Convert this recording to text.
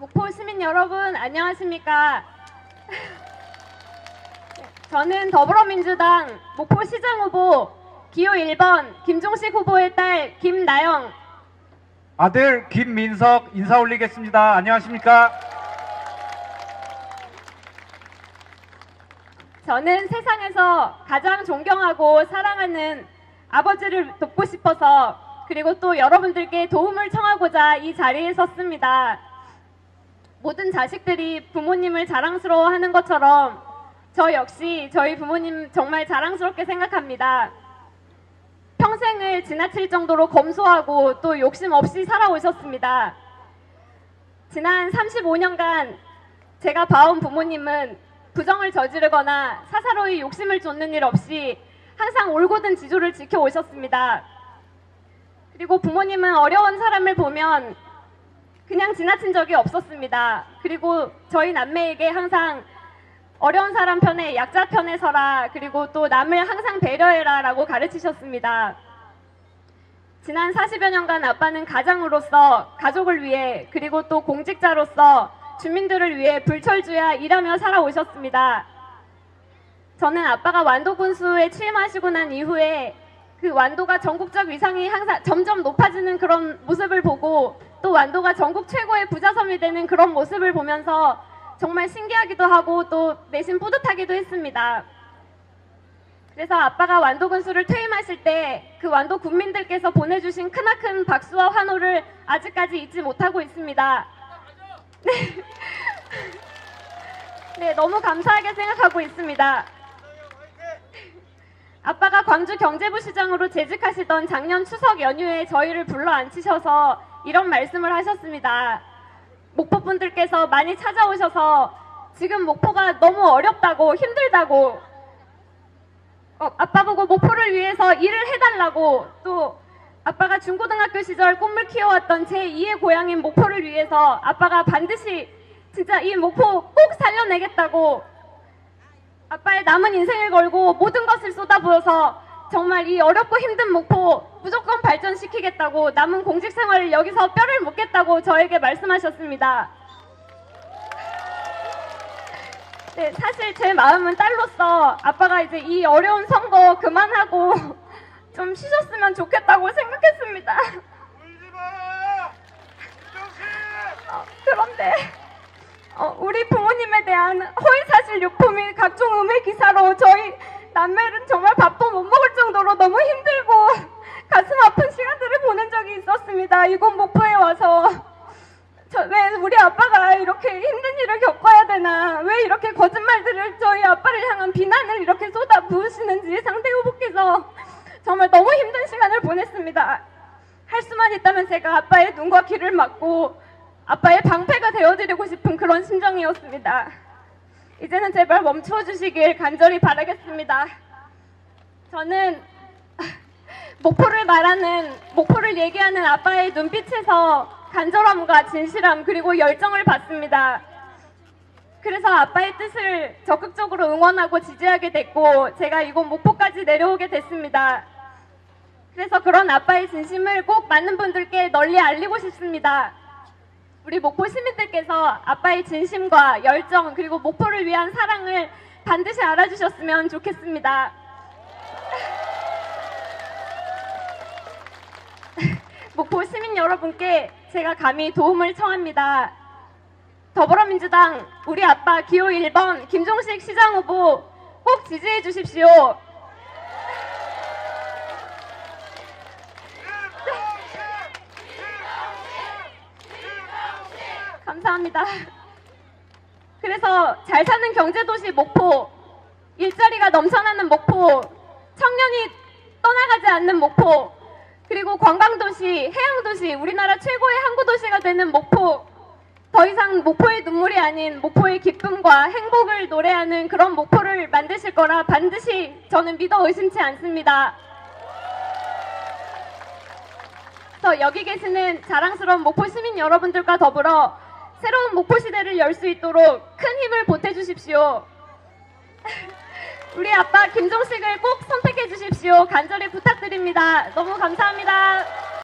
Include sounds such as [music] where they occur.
목포 시민 여러분 안녕하십니까? [laughs] 저는 더불어민주당 목포시장 후보 기호 1번 김종식 후보의 딸 김나영 아들 김민석 인사 올리겠습니다. 안녕하십니까? 저는 세상에서 가장 존경하고 사랑하는 아버지를 돕고 싶어서 그리고 또 여러분들께 도움을 청하고자 이 자리에 섰습니다. 모든 자식들이 부모님을 자랑스러워하는 것처럼 저 역시 저희 부모님 정말 자랑스럽게 생각합니다. 평생을 지나칠 정도로 검소하고 또 욕심 없이 살아오셨습니다. 지난 35년간 제가 봐온 부모님은 부정을 저지르거나 사사로이 욕심을 쫓는 일 없이 항상 올곧은 지조를 지켜오셨습니다. 그리고 부모님은 어려운 사람을 보면 그냥 지나친 적이 없었습니다. 그리고 저희 남매에게 항상 어려운 사람 편에 약자 편에 서라 그리고 또 남을 항상 배려해라 라고 가르치셨습니다. 지난 40여 년간 아빠는 가장으로서 가족을 위해 그리고 또 공직자로서 주민들을 위해 불철주야 일하며 살아오셨습니다. 저는 아빠가 완도 군수에 취임하시고 난 이후에 그 완도가 전국적 위상이 항상 점점 높아지는 그런 모습을 보고 또 완도가 전국 최고의 부자섬이 되는 그런 모습을 보면서 정말 신기하기도 하고 또 내심 뿌듯하기도 했습니다. 그래서 아빠가 완도 군수를 퇴임하실 때 그 완도 국민들께서 보내주신 크나큰 박수와 환호를 아직까지 잊지 못하고 있습니다. 네. 네, 너무 감사하게 생각하고 있습니다. 아빠가 광주 경제부 시장으로 재직하시던 작년 추석 연휴에 저희를 불러 앉히셔서 이런 말씀을 하셨습니다. 목포 분들께서 많이 찾아오셔서 지금 목포가 너무 어렵다고 힘들다고 어, 아빠 보고 목포를 위해서 일을 해달라고 또 아빠가 중고등학교 시절 꿈을 키워왔던 제 2의 고향인 목포를 위해서 아빠가 반드시 진짜 이 목포 꼭 살려내겠다고 아빠의 남은 인생을 걸고 모든 것을 쏟아부어서 정말 이 어렵고 힘든 목포 무조건 발전시키겠다고 남은 공직 생활을 여기서 뼈를 묻겠다고 저에게 말씀하셨습니다. 네, 사실 제 마음은 딸로서 아빠가 이제 이 어려운 선거 그만하고 [laughs] 좀 쉬셨으면 좋겠다고 생각했습니다. 어, 그런데 어, 우리 부모님에 대한 허위사실 유포 및 각종 음해 기사로 저희 남매는 정말 밥도 못 먹을 정도로 너무 힘들고 가슴 아픈 시간들을 보낸 적이 있었습니다. 이곳 목포에 와서 저, 왜 우리 아빠가 이렇게 힘든 일을 겪어야 되나 왜 이렇게 거짓말들을 저희 아빠를 향한 비난을 이렇게 쏟아 부으시는지 상대 후보께서 정말 너무 힘든 시간을 보냈습니다. 할 수만 있다면 제가 아빠의 눈과 귀를 막고 아빠의 방패가 되어드리고 싶은 그런 심정이었습니다. 이제는 제발 멈춰 주시길 간절히 바라겠습니다. 저는 [laughs] 목포를 말하는 목포를 얘기하는 아빠의 눈빛에서 간절함과 진실함 그리고 열정을 받습니다. 그래서 아빠의 뜻을 적극적으로 응원하고 지지하게 됐고 제가 이곳 목포까지 내려오게 됐습니다. 그래서 그런 아빠의 진심을 꼭 많은 분들께 널리 알리고 싶습니다. 우리 목포 시민들께서 아빠의 진심과 열정 그리고 목포를 위한 사랑을 반드시 알아주셨으면 좋겠습니다. [laughs] 목포 시민 여러분께 제가 감히 도움을 청합니다. 더불어민주당 우리 아빠 기호 1번 김종식 시장 후보 꼭 지지해 주십시오. 감사합니다. 그래서 잘 사는 경제도시 목포, 일자리가 넘쳐나는 목포, 청년이 떠나가지 않는 목포, 그리고 관광도시, 해양도시, 우리나라 최고의 항구도시가 되는 목포, 더 이상 목포의 눈물이 아닌 목포의 기쁨과 행복을 노래하는 그런 목포를 만드실 거라 반드시 저는 믿어 의심치 않습니다. 그래서 여기 계시는 자랑스러운 목포 시민 여러분들과 더불어 새로운 목포 시대를 열 수 있도록 큰 힘을 보태 주십시오. [laughs] 우리 아빠 김종식을 꼭 선택해 주십시오. 간절히 부탁드립니다. 너무 감사합니다.